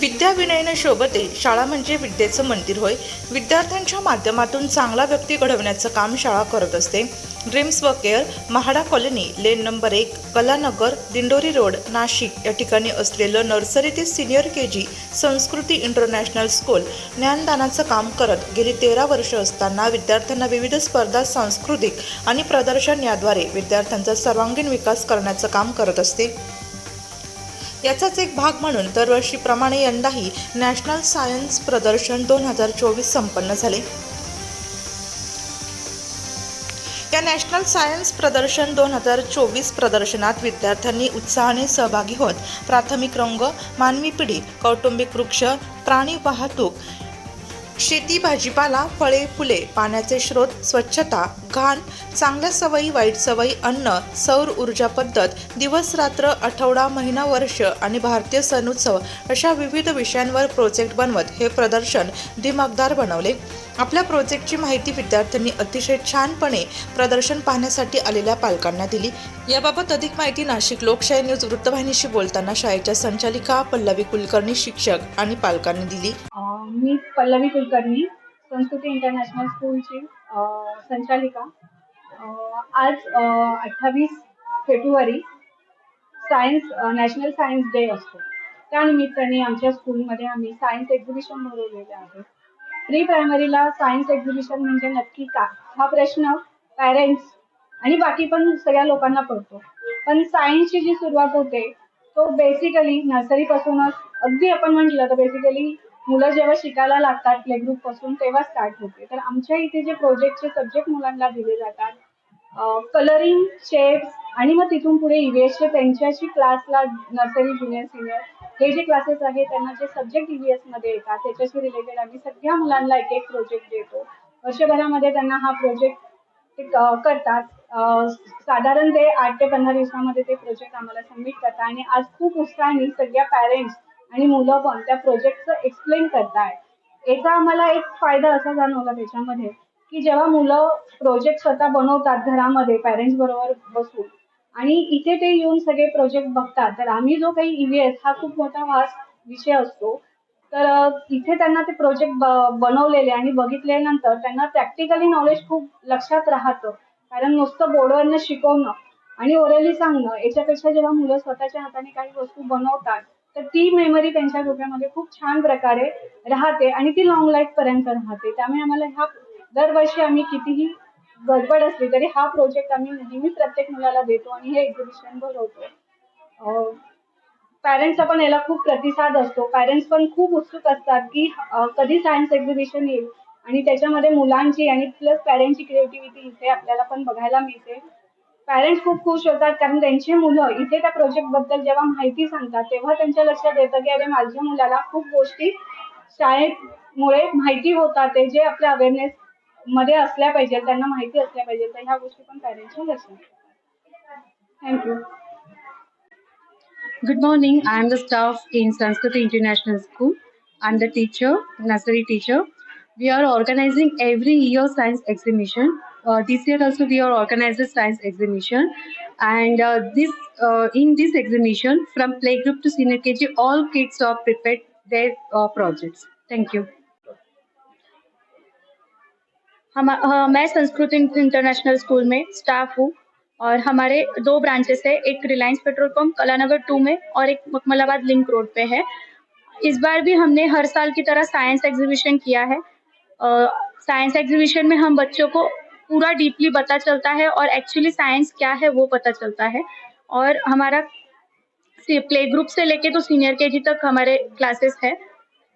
विद्याविनयन शोभते. शाळा म्हणजे विद्येचं मंदिर होय. विद्यार्थ्यांच्या माध्यमातून चांगला व्यक्ती घडवण्याचं काम शाळा करत असते. ड्रीम्स व care MHADA colony lane number एक कलानगर दिंडोरी रोड नाशिक या ठिकाणी असलेलं नर्सरी ते सिनियर के जी संस्कृती इंटरनॅशनल स्कूल ज्ञानदानाचं काम करत गेली तेरा वर्ष असताना विद्यार्थ्यांना विविध स्पर्धा सांस्कृतिक आणि प्रदर्शन याद्वारे विद्यार्थ्यांचा सर्वांगीण विकास करण्याचं काम करत असते. याचाच एक भाग म्हणून दरवर्षीप्रमाणे यंदाही नॅशनल सायन्स प्रदर्शन दोन हजार चोवीस संपन्न झाले. या नॅशनल सायन्स प्रदर्शन दोन हजार चोवीस प्रदर्शनात विद्यार्थ्यांनी उत्साहाने सहभागी होत प्राथमिक रंग मानवी पिढी कौटुंबिक वृक्ष प्राणी वाहतूक शेती भाजीपाला फळे फुले पाण्याचे स्रोत स्वच्छता घाण चांगल्या सवयी वाईट सवयी अन्न सौर ऊर्जा पद्धत दिवस रात्र आठवडा महिना वर्ष आणि भारतीय सण उत्सव अशा विविध विषयांवर प्रोजेक्ट बनवत हे प्रदर्शन दिमागदार बनवले. आपल्या प्रोजेक्टची माहिती विद्यार्थ्यांनी अतिशय छानपणे प्रदर्शन पाहण्यासाठी आलेल्या पालकांना दिली. याबाबत अधिक माहिती नाशिक लोकशाही न्यूज वृत्तवाहिनीशी बोलताना शाळेच्या संचालिका पल्लवी कुलकर्णी शिक्षक आणि पालकांनी दिली. मी पल्लवी कुलकर्णी संस्कृती इंटरनॅशनल स्कूलची संचालिका. आज अठ्ठावीस फेब्रुवारी सायन्स नॅशनल सायन्स डे असतो. त्यानिमित्ताने आमच्या स्कूलमध्ये आम्ही सायन्स एक्झिबिशन भरवलेले आहे. प्री प्रायमरीला सायन्स एक्झिबिशन म्हणजे नक्की का? हा प्रश्न पॅरेंट्स आणि बाकी पण सगळ्या लोकांना पडतो. पण सायन्सची जी सुरुवात होते तो बेसिकली नर्सरीपासूनच अगदी आपण म्हटलं तर बेसिकली मुलं जेव्हा शिकायला लागतात प्ले ग्रुपपासून तेव्हा स्टार्ट होते. तर आमच्या इथे जे प्रोजेक्टचे सब्जेक्ट मुलांना दिले जातात कलरिंग शेप्स आणि मग तिथून पुढे इव्हीएसचे ईव्हीएसचे त्यांच्याशी क्लासला नर्सरी ज्युनियर सिनियर हे जे क्लासेस आहेत त्यांना जे सब्जेक्ट ईव्हीएसमध्ये येतात त्याच्याशी रिलेटेड आम्ही सगळ्या मुलांना एक एक प्रोजेक्ट देतो. वर्षभरामध्ये त्यांना हा प्रोजेक्ट करतात. साधारण ते आठ ते पंधरा दिवसामध्ये ते प्रोजेक्ट आम्हाला सबमिट करतात. आणि आज खूप उत्साहाने सगळ्या पॅरेंट्स आणि मुलं पण त्या प्रोजेक्टचं एक्सप्लेन करताय याचा आम्हाला एक फायदा असा जाणवला त्याच्यामध्ये की जेव्हा मुलं प्रोजेक्ट स्वतः बनवतात घरामध्ये पॅरेंट्स बरोबर बसून आणि इथे ते येऊन सगळे प्रोजेक्ट बघतात तर आम्ही जो काही ईव्हीएस हा खूप मोठा वास्ट विषय असतो तर इथे त्यांना ते प्रोजेक्ट बनवलेले आणि बघितल्यानंतर त्यांना प्रॅक्टिकली नॉलेज खूप लक्षात राहतं कारण नुसतं बोर्डवरनं शिकवणं आणि ओरली सांगणं याच्यापेक्षा जेव्हा मुलं स्वतःच्या हाताने काही वस्तू बनवतात तर ती मेमरी त्यांच्या डोक्यामध्ये खूप छान प्रकारे राहते आणि ती लॉंग लाईफ पर्यंत राहते. त्यामुळे आम्हाला ह्या दरवर्षी आम्ही कितीही गडबड असली तरी हा प्रोजेक्ट आम्ही नेहमी प्रत्येक मुलाला देतो आणि हे एक्झिबिशन भरवतो पॅरेंट्सचा पण याला खूप प्रतिसाद असतो. पॅरेंट्स पण खूप उत्सुक असतात की कधी सायन्स एक्झिबिशन येईल आणि त्याच्यामध्ये मुलांची आणि प्लस पॅरेंटची क्रिएटिव्हिटी इथे आपल्याला पण बघायला मिळते. पॅरेंट्स खूप खुश होतात कारण त्यांची मुलं इथे त्या प्रोजेक्टबद्दल जेव्हा माहिती सांगतात तेव्हा त्यांच्या लक्षात येतं की अरे माझ्या मुलाला खूप गोष्टी शाळेमुळे माहिती होतात ते जे आपल्या अवेअरनेस मध्ये असल्या पाहिजे त्यांना माहिती असल्या पाहिजे. तर ह्या गोष्टी पण पॅरेंट्सच्या लक्षात thank you good morning I am the staff in Sanskrit international school I am the teacher nursery teacher we are organizing every year science exhibition Uh, this year also we are organizing science exhibition, and uh, this uh, in this exhibition from playgroup to senior KG, all kids are prepared their uh, projects. Thank you. हम मैं Sanskrit international school में staff हूँ और हमारे दो branches है एक Reliance petrol pump Kalanagar two में और एक मकमलाबाद लिंक रोड पे है इस बार भी हमने हर साल की तरह साइंस एग्जीबिशन किया है साइंस एग्जीबिशन में हम बच्चों को पूरा डीपली पता चलता है और एक्चुअली साइंस क्या है वो पता चलता है। और हमारा प्ले ग्रुप से लेके तो सीनियर के जी तक हमारे क्लासेस है।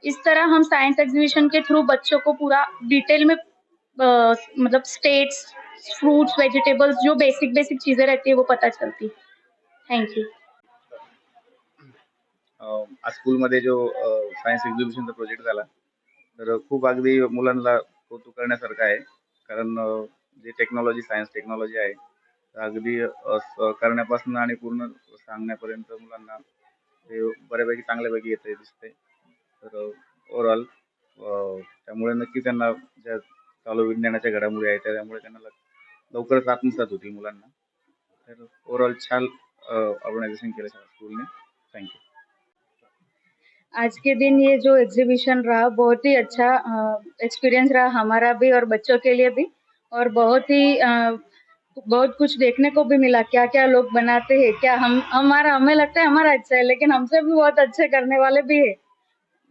इस तरह हम साइंस एग्जीबिशन के थ्रू बच्चों को पूरा डिटेल में अ, मतलब स्टेट्स फ्रूट्स वेजिटेबल्स जो बेसिक बेसिक चीज़ें रहती है वो पता चलती थैंक यू आज स्कूलमध्ये जो सायन्स एक्झिबिशनचा प्रोजेक्ट झाला तर खूप अगदी मुलांना कौतुक करण्यासारखं आहे. कारण जे टेक्नॉलॉजी सायन्स टेक्नॉलॉजी आहे अगदी करण्यापासून आणि पूर्ण सांगण्यापर्यंत मुलांना ते बऱ्यापैकी चांगल्यापैकी येते दिसते तर ओव्हरऑल त्यामुळे नक्की त्यांना ज्या चालू विज्ञानाच्या घडामोडी आहेत त्यामुळे त्यांना लवकरच आत्मसात होतील मुलांना. तर ओव्हरऑल छान ऑर्गनायझेशन केलं स्कूलने थँक्यू आज के दिन ये जो एग्जीबिशन रहा बहुत ही अच्छा एक्सपीरियंस रहा हमारा भी और बच्चों के लिए भी. और बहुत ही बहुत कुछ देखने को भी मिला क्या क्या लोग बनाते हैं क्या हम हमारा हमें लगता है हमारा अच्छा है लेकिन हमसे भी बहुत अच्छे करने वाले भी है।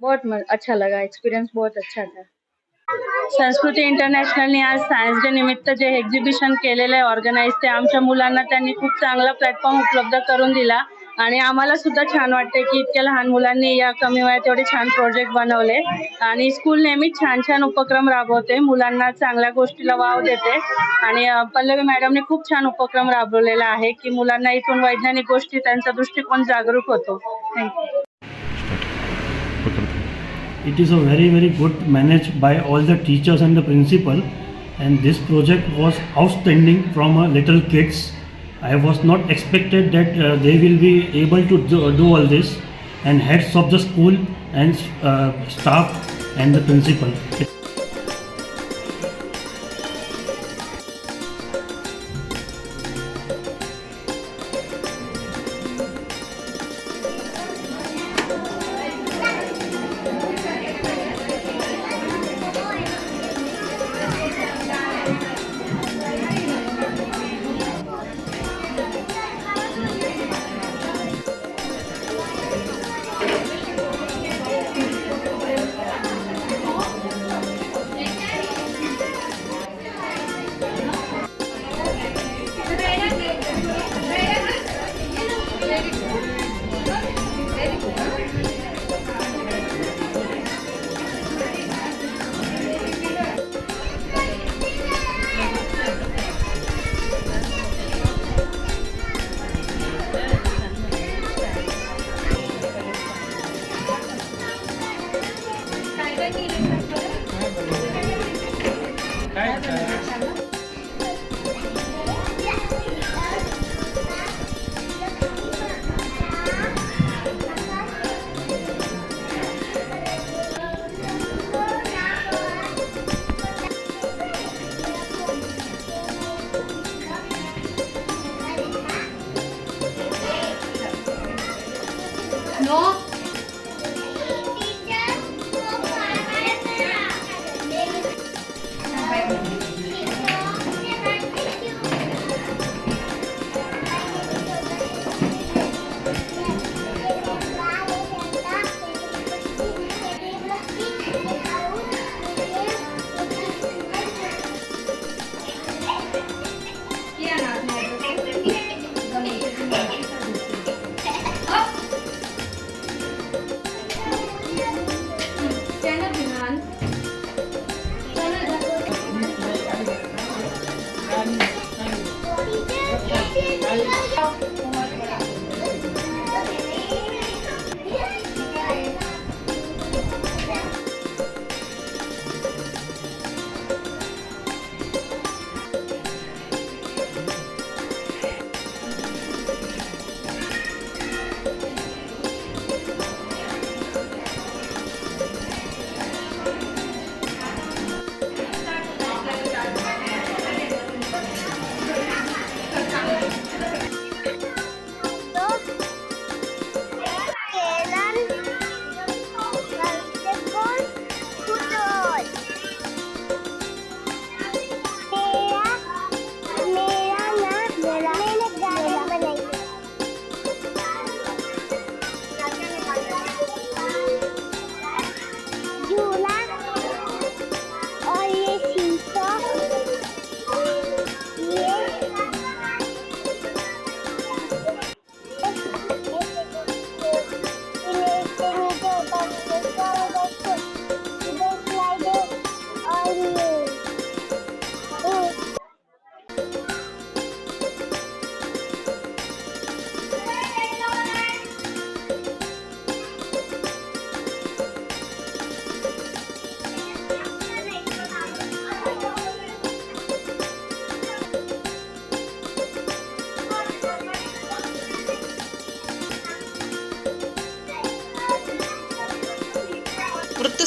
बहुत अच्छा लगा एक्सपीरियन्स बहुत अच्छा था। संस्कृती इंटरनॅशनलने आज सायन्स डे निमित्त जे एक्झिबिशन केलेलं आहे ऑर्गनाईज ते आमच्या मुलांना त्यांनी खूप चांगला प्लॅटफॉर्म उपलब्ध करून दिला. आणि आम्हाला सुद्धा छान वाटते की इतक्या लहान मुलांनी या कमी वयात एवढे छान प्रोजेक्ट बनवले. आणि स्कूल नेहमीच छान छान उपक्रम राबवते. मुलांना चांगल्या गोष्टीला वाव देते. आणि पल्लवी मॅडमने खूप छान उपक्रम राबवलेला आहे की मुलांना इथून वैज्ञानिक गोष्टी त्यांचा दृष्टिकोन जागरूक होतो. Thank you It is a very very good managed by all the teachers and the principal. And this project was outstanding from uh, little kids. I was not expected that uh, they will be able to do, do all this and heads of the school and uh, staff and the principal.